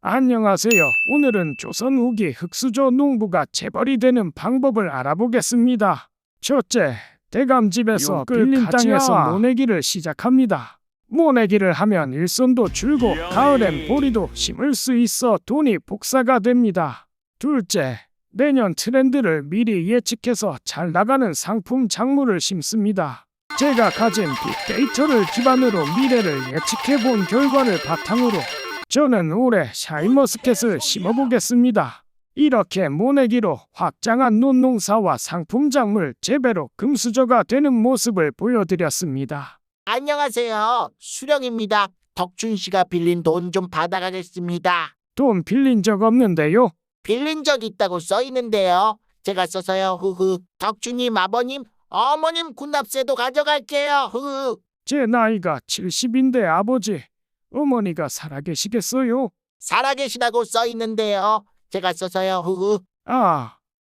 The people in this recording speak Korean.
안녕하세요. 오늘은 조선 후기 흑수저 농부가 재벌이 되는 방법을 알아보겠습니다. 첫째, 대감집에서 빌린 땅에서 모내기를 시작합니다. 모내기를 하면 일손도 줄고 가을엔 보리도 심을 수 있어 돈이 복사가 됩니다. 둘째, 내년 트렌드를 미리 예측해서 잘 나가는 상품 작물을 심습니다. 제가 가진 빅데이터를 기반으로 미래를 예측해 본 결과를 바탕으로 저는 올해 샤인머스켓을 심어보겠습니다. 이렇게 모내기로 확장한 논농사와 상품 작물 재배로 금수저가 되는 모습을 보여드렸습니다. 안녕하세요. 수령입니다. 덕준 씨가 빌린 돈 좀 받아가겠습니다. 돈 빌린 적 없는데요. 빌린 적 있다고 써 있는데요. 제가 써서요. 흐흐. 덕준님 아버님, 어머님 군납세도 가져갈게요. 흐흐. 제 나이가 70인데 아버지, 어머니가 살아계시겠어요? 살아계시다고 써 있는데요. 제가 써서요. 흐흐. 아,